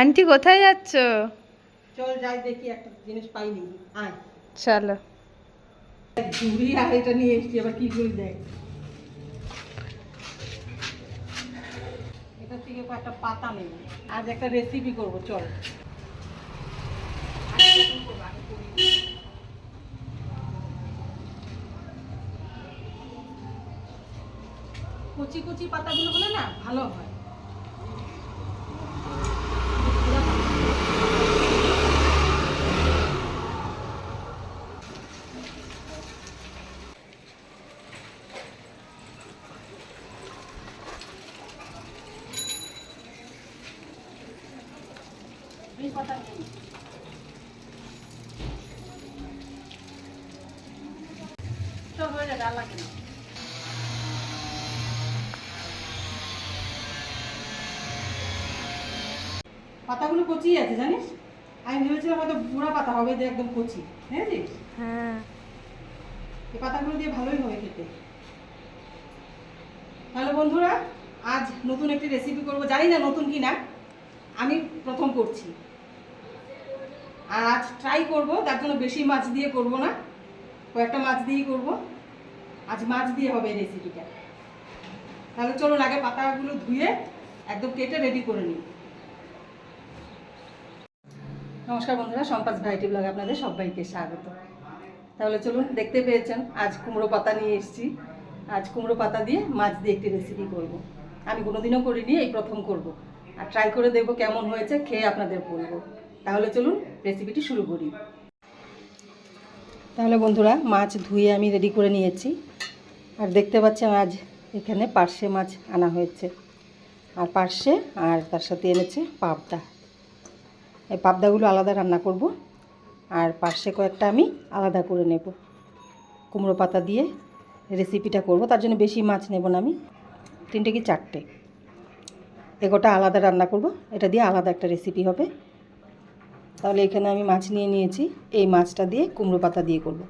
Aunty কোথায় যাচ্ছ? চল যাই দেখি একটা জিনিস পাইনি। আয়। চলো। ঝুড়ি আর এটা নিয়ে এসছি আবার কি করে দেখ। এটা থেকে একটা পাতা নেই। আজ একটা রেসিপি করব চল। কুচি কুচি পাতাগুলো বলে না ভালো হয় এই পাতা নেই। লাগে না পাতাগুলো কচি আছে জানিস? আমি ভেবেছিলাম হয়তো বুড়া পাতা হবে যে একদম কচি। বুঝেছিস? হ্যাঁ। এই পাতাগুলো দিয়ে ভালোই হবে খেতে। তাহলে বন্ধুরা আজ নতুন একটি রেসিপি করব। জানি না নতুন কি না আমি প্রথম করছি। আর আজ ট্রাই করব তার জন্য বেশি মাছ দিয়ে করব না। কয়েকটা মাছ দিয়েই করব। আজ মাছ দিয়ে হবে রেসিপিটা তাহলে চলুন, আগে পাতাগুলো ধুয়ে একদম কেটে রেডি করে নিই। নমস্কার বন্ধুরা, সম্পাস ভ্যারাইটি ব্লগ আপনাদের সবাইকে স্বাগত। তাহলে চলুন, দেখতে পেয়েছেন, আজ কুমড়ো পাতা নিয়ে এসেছি। আজ কুমড়ো পাতা দিয়ে মাছ দিয়ে একটি রেসিপি করব। আমি কোনোদিনও করিনি, এই প্রথম করব। আর ট্রাই করে দেখব কেমন হয়েছে, খেয়ে আপনাদের বলব। তাহলে চলুন রেসিপিটি শুরু করি। তাহলে বন্ধুরা, মাছ ধুয়ে আমি রেডি করে নিয়েছি। আর দেখতে পাচ্ছেন আজ এখানে পার্শে মাছ আনা হয়েছে। আর পার্শে আর তার সাথে এনেছে পাবদা। এই পাবদাগুলো আলাদা রান্না করব, আর পার্শে কয়েকটা আমি আলাদা করে নেব। কুমড়ো পাতা দিয়ে রেসিপিটা করব, তার জন্য বেশি মাছ নেব না আমি। তিনটে কি চারটে? এগোটা আলাদা রান্না করব, এটা দিয়ে আলাদা একটা রেসিপি হবে। তাহলে এখানে আমি মাছ নিয়ে নিয়েছি, এই মাছটা দিয়ে কুমড়ো পাতা দিয়ে করব।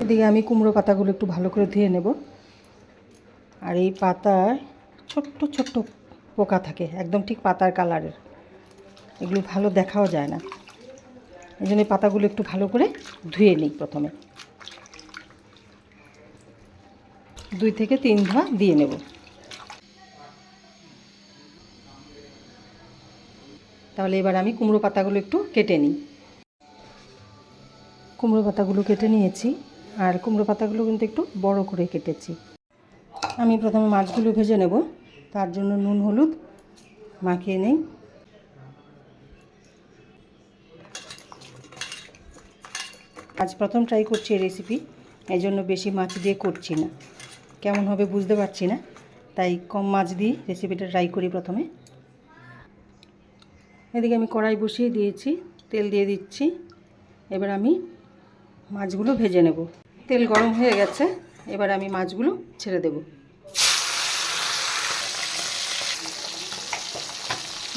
এদিকে আমি কুমড়ো পাতাগুলো একটু ভালো করে ধুয়ে নেব। আর এই পাতায় ছোট্ট ছোট্ট পোকা থাকে, একদম ঠিক পাতার কালারের। এগুলো ভালো দেখাও যায় না। এই জন্য পাতাগুলো একটু ভালো করে ধুয়ে নিই প্রথমে। দুই থেকে তিন ধোয়া দিয়ে নেব। তাহলে এবার আমি কুমড়ো পাতাগুলো একটু কেটে নিই। কুমড়ো পাতাগুলো কেটে নিয়েছি, আর কুমড়ো পাতাগুলো কিন্তু একটু বড় করে কেটেছি। আমি প্রথমে মাছগুলো ভেজে নেব। তার জন্য নুন, হলুদ মাখিয়ে নেই। আজ প্রথম ট্রাই করছি এই রেসিপি এই জন্য বেশি মাছ দিয়ে করছি না। কেমন হবে বুঝতে পারছি না, তাই কম মাছ দিয়ে রেসিপিটা ট্রাই করি প্রথমে। এদিকে আমি কড়াই বসিয়ে দিয়েছি, তেল দিয়ে দিচ্ছি। এবার আমি মাছগুলো ভেজে নেব। তেল গরম হয়ে গেছে। এবার আমি মাছগুলো ছেড়ে দেব।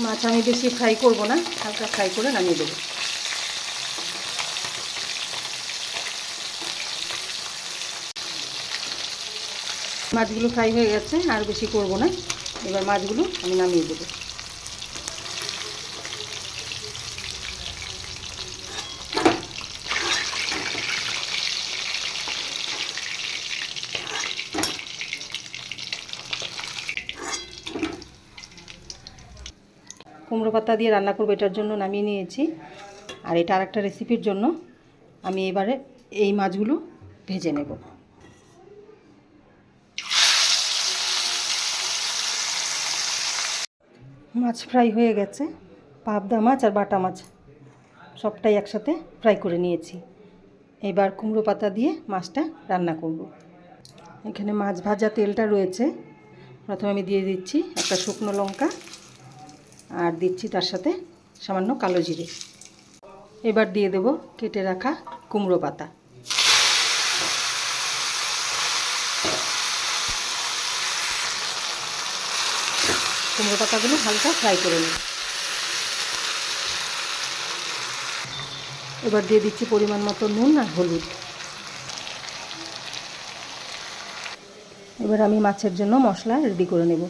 মাছ আমি বেশি ফ্রাই করব না, হালকা ফ্রাই করে নামিয়ে দেবো। মাছগুলো ফ্রাই হয়ে গেছে, আর বেশি করব না। এবার মাছগুলো আমি নামিয়ে দেবো। কুমড়ো পাতা দিয়ে রান্না করব, এটার জন্য নামিয়ে নিয়েছি। আর এটা আরেকটা রেসিপির জন্য আমি এবারে এই মাছগুলো ভেজে নেব। মাছ ফ্রাই হয়ে গেছে, পাবদা মাছ আর বাটা মাছ, সবটাই একসাথে ফ্রাই করে নিয়েছি। এবার কুমড়ো পাতা দিয়ে মাছটা রান্না করব। এখানে মাছ ভাজা তেলটা রয়েছে, প্রথমে আমি দিয়ে দিচ্ছি একটা শুকনো লঙ্কা আর দিচ্ছি তার সাথে সামান্য কালো জিরে। এবার দিয়ে দেব কেটে রাখা কুমড়ো পাতা। কুমড়ো পাতাগুলো হালকা ফ্রাই করে নিই। এবার দিয়ে দিচ্ছি পরিমাণ মতো নুন আর হলুদ। এবার আমি মাছের জন্য মশলা রেডি করে নেব।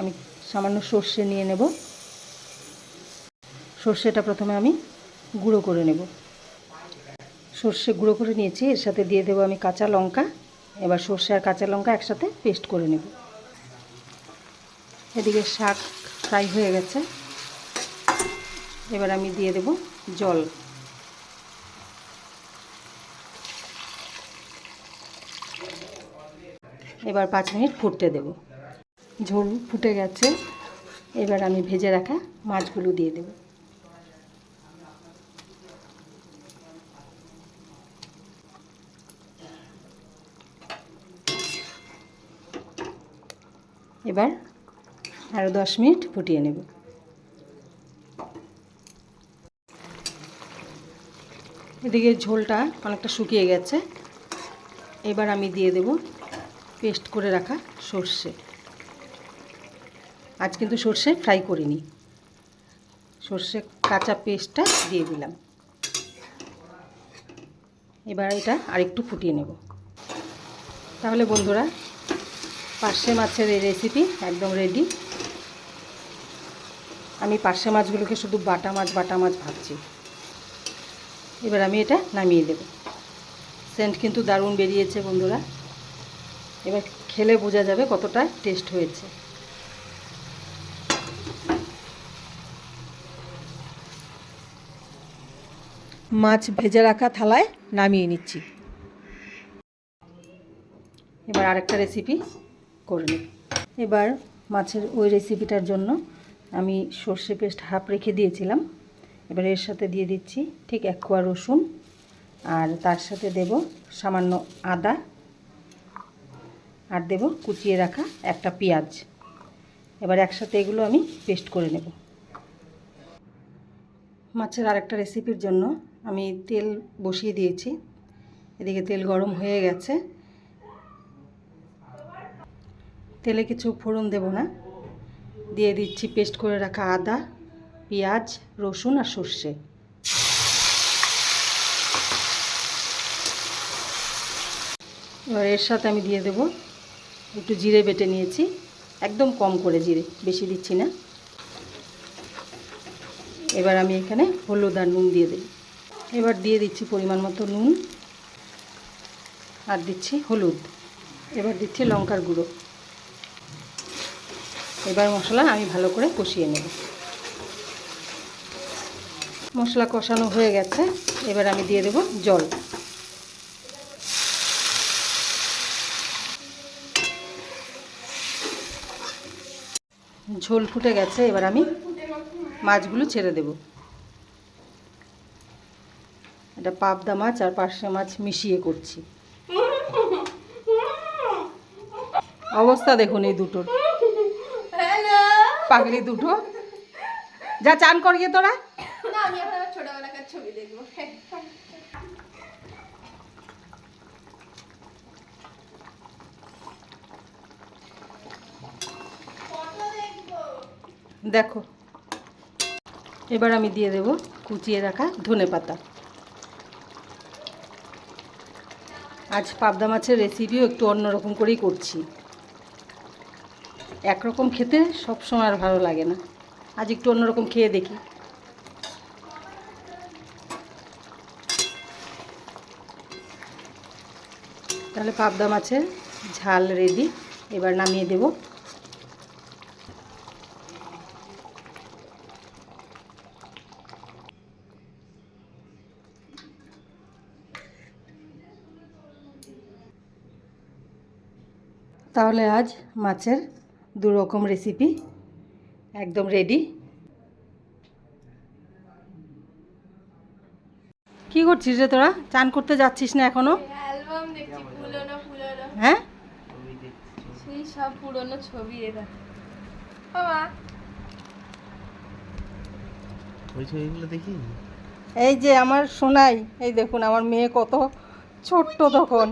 আমি সামান্য সর্ষে নিয়ে নেব। সর্ষেটা প্রথমে আমি গুঁড়ো করে নেব। সর্ষে গুঁড়ো করে নিয়েছি, এর সাথে দিয়ে দেবো আমি কাঁচা লঙ্কা। এবার সর্ষে আর কাঁচা লঙ্কা একসাথে পেস্ট করে নেব। এদিকে শাক ফ্রাই হয়ে গেছে। এবার আমি দিয়ে দেব জল। এবার পাঁচ মিনিট ফুটতে দেব। ঝোল ফুটে গেছে। এবার আমি ভেজে রাখা মাছগুলো দিয়ে দেব। এবার আরও দশ মিনিট ফুটিয়ে নেব। এদিকে ঝোলটা অনেকটা শুকিয়ে গেছে। এবার আমি দিয়ে দেব পেস্ট করে রাখা সর্ষে। আজ কিন্তু সর্ষে ফ্রাই করিনি। সর্ষে কাঁচা পেস্টটা দিয়ে দিলাম। এবার এটা আরেকটু ফুটিয়ে নেব। তাহলে বন্ধুরা পার্শে মাছের এই রেসিপি একদম রেডি আমি পার্শে মাছগুলোকে শুধু বাটা মাছ বাটা মাছ ভাবছি এবার আমি এটা নামিয়ে দেব। সেন্ট কিন্তু দারুণ বেরিয়েছে বন্ধুরা। এবার খেলে বোঝা যাবে কতটা টেস্ট হয়েছে। মাছ ভেজে রাখা থালায় নামিয়ে নিচ্ছি। এবার আরেকটা রেসিপি করে এবার মাছের ওই রেসিপিটার জন্য আমি সর্ষে পেস্ট হাফ রেখে দিয়েছিলাম। এবার এর সাথে দিয়ে দিচ্ছি ঠিক এক কোয়া রসুন আর তার সাথে দেব সামান্য আদা আর দেব কুচিয়ে রাখা একটা পেঁয়াজ। এবার একসাথে এগুলো আমি পেস্ট করে নেব। মাছের আরেকটা রেসিপির জন্য আমি তেল বসিয়ে দিয়েছি। এদিকে তেল গরম হয়ে গেছে। তেলে কিছু ফোড়ন দেব না। দিয়ে দিচ্ছি পেস্ট করে রাখা আদা, পেঁয়াজ, রসুন আর সর্ষে। এবার এর সাথে আমি দিয়ে দেব একটু জিরে বেটে নিয়েছি। একদম কম করে জিরে, বেশি দিচ্ছি না। এবার আমি এখানে হলুদ আর নুন দিয়ে দিই এবার দিয়ে দিচ্ছি পরিমাণ মতো নুন। আর দিচ্ছি হলুদ। এবার দিচ্ছি লঙ্কার গুঁড়ো। এবার মশলা আমি ভালো করে কষিয়ে নেব। মশলা কষানো হয়ে গেছে, এবার আমি দিয়ে দেব জল। ঝোল ফুটে গেছে, এবার আমি মাছগুলো ছেড়ে দেব। এটা পাবদা মাছ আর পার্শে মাছ মিশিয়ে করছি। অবস্থা দেখুন এই দুটোর। পাগলি দুটো। যা চান করিয়ে তোরা। না আমি এখন আমার ছোটবেলাকার ছবি দেখব। দেখো। এবার আমি দিয়ে দেব কুচিয়ে রাখা ধনে পাতা। আজ পাবদা মাছের রেসিপিও একটু অন্যরকম করেই করছি। একরকম খেতে সবসময় আর ভালো লাগে না। আজ একটু অন্যরকম খেয়ে দেখি। তাহলে পাবদা মাছের ঝাল রেডি এবার নামিয়ে দেব। তাহলে আজ মাছের দু রকম রেসিপি একদম রেডি কি করছিস রে তোরা? চান করতে যাচ্ছিস না এখনও? অ্যালবাম দেখছি পুরনো পুরনো। হ্যাঁ? সেই সব পুরনো ছবি এটা বাবা। ওই ছবিগুলো দেখি? এই যে আমার সোনাই এই দেখুন আমার মেয়ে কত ছোট্ট তখন।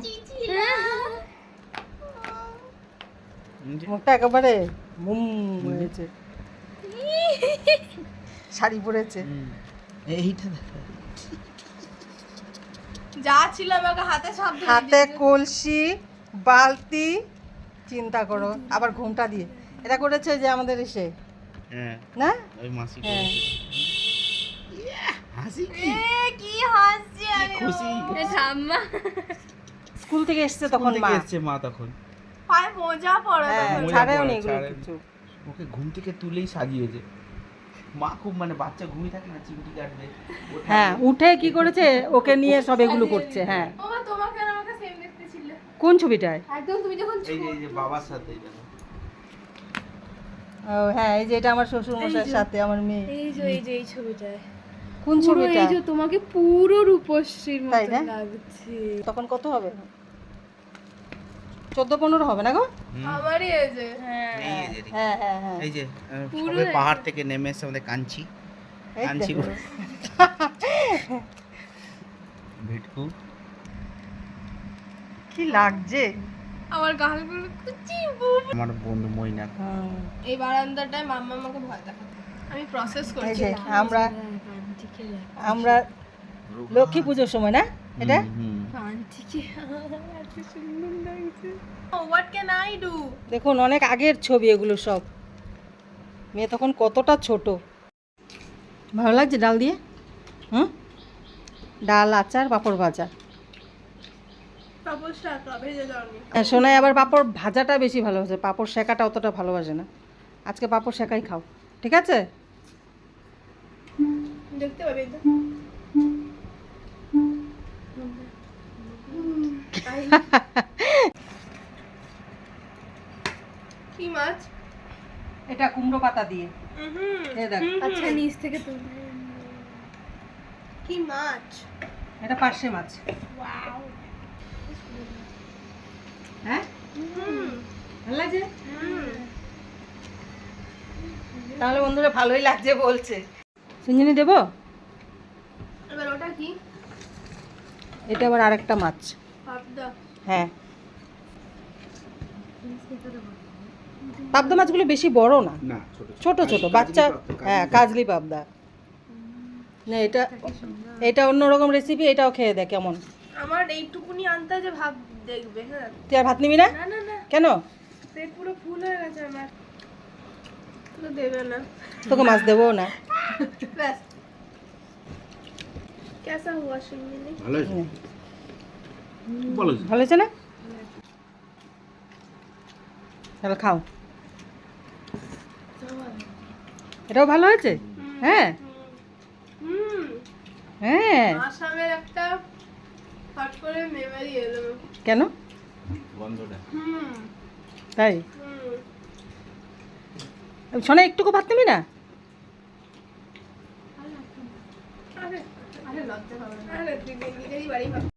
মুখটা একেবারে মুম হয়েছে। শাড়ি পরেছে। এইটা যা ছিল আমাকে হাতে সব হাতে কলসি বালতি চিন্তা করো আবার ঘুমটা দিয়ে। এটা করেছে যে আমাদের এসে। হ্যাঁ। না? ওই মাসি হ্যাঁ। হাসি কি? হাসি আমি। খুশি? স্কুল থেকে এসেছে তখন মা। এসেছে মা তখন। পায়ে মোজা পড়া হ্যাঁ। ছাড়েও নি এগুলো। কিছু। ওকে ঘুম থেকে তুলেই সাজিয়েছে। মা খুব মানে বাচ্চা ঘুমিয়ে থাকে না চিমটি কাটবে। ওঠাবে। হ্যাঁ উঠে কি করেছে? ওকে নিয়ে সব এগুলো করছে হ্যাঁ। ও মা তোমাকে আর আমাকে সেম দেখতে ছিল। কোন ছবিটায়? একদম তুমি যখন এই যে এই যে বাবার সাথে এই দেখো। ও হ্যাঁ এই যে এটা আমার শ্বশুর মশাইয়ের সাথে আমার মেয়ে। এই যে এই যে এই ছবিটায়। কোন পুরো ছবিটা? এই যে তোমাকে পুরো রূপশ্রীর তাই মতো না? লাগছে। তখন কত হবে? চোদ্দ পনেরো হবে না গো? আমারই এই যে। হ্যাঁ। এই যে দেখি। হ্যাঁ হ্যাঁ হ্যাঁ। এই যে সবে পাহাড় থেকে নেমে এসে আমাদের কাঞ্চি। কাঞ্চি। ভেটকু। কি লাগছে? আমার গালগুলো কুচি বুব আমার বন্ধু মইনা। এই বারান্দাটায় মাম্মা আমাকে ভয় দেখাতো। আমি প্রসেস করছি আমরা আমরা লক্ষ্মী পুজোর সময় না? এটা ক্যান আই ডু দেখুন অনেক আগের ছবি এগুলো সব। মেয়ে তখন কতটা ছোট। ভালো লাগছে ডাল দিয়ে? হুম? ডাল আচার পাঁপড় ভাজা। হ্যাঁ সোনাই আবার পাঁপড় ভাজাটা বেশি ভালোবাসে। পাঁপড় শেখাটা অতটা ভালোবাসে না। আজকে পাঁপড় শেখাই খাও। ঠিক আছে? দেখতে পাবে কি মাছ? এটা কুমড়ো পাতা দিয়ে। এই দেখ। আচ্ছা নিচ থেকে তুলে। কি মাছ? এটা পার্শে মাছ। হ্যাঁ? ভালো লাগছে? তাহলে বন্ধুরা ভালোই লাগছে বলছে। সিঞ্জিনি দেবো? এবার ওটা কি? এটা আবার আরেকটা মাছ। হ্যাঁ। পাবদা। মাছগুলো বেশি বড় না? ছোট ছোট। বাচ্চা হ্যাঁ কাজলি পাবদা। না এটা এটা অন্যরকম রেসিপি এটাও খেয়ে দেয় কেমন। আমার এইটুকুনি আন্দাজে ভাব দেখবে হ্যাঁ। তুই আর ভাত নিবি না? কেন? পেট পুরো ফুল হয়ে গেছে আমার। দেবে না। তোকে মাছ দেবো না। কেসা হুয়া সিঙ্গিনি ভালো ভালো হয়েছে না? তাহলে খাও। এটাও ভালো হয়েছে? হ্যাঁ? হ্যাঁ। আসামের একটা হট করে মেমোরি এলো কেন? গন্ধটা। তাই? শোনা একটুকু ভাত নিবি না? আরে আরে লজ্জা পাবে না। আরে তুই বাড়ি ভাব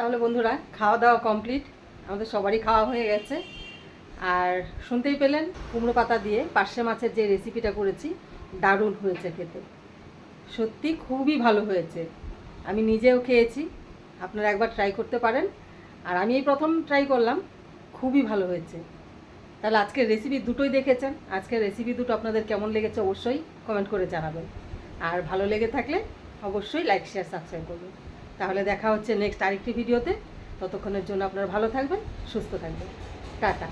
তাহলে বন্ধুরা খাওয়া দাওয়া কমপ্লিট আমাদের সবারই খাওয়া হয়ে গেছে। আর শুনতেই পেলেন, কুমড়ো পাতা দিয়ে পার্শে মাছের যে রেসিপিটা করেছি, দারুণ হয়েছে খেতে। সত্যি খুবই ভালো হয়েছে। আমি নিজেও খেয়েছি, আপনারা একবার ট্রাই করতে পারেন। আর আমি এই প্রথম ট্রাই করলাম, খুবই ভালো হয়েছে। তাহলে আজকের রেসিপি দুটোই দেখেছেন। আজকের রেসিপি দুটো আপনাদের কেমন লেগেছে অবশ্যই কমেন্ট করে জানাবেন। আর ভালো লেগে থাকলে অবশ্যই লাইক শেয়ার সাবস্ক্রাইব করবেন। তাহলে দেখা হচ্ছে নেক্সট আরেকটি ভিডিওতে ততক্ষণের জন্য আপনারা ভালো থাকবেন সুস্থ থাকবেন। টাটা।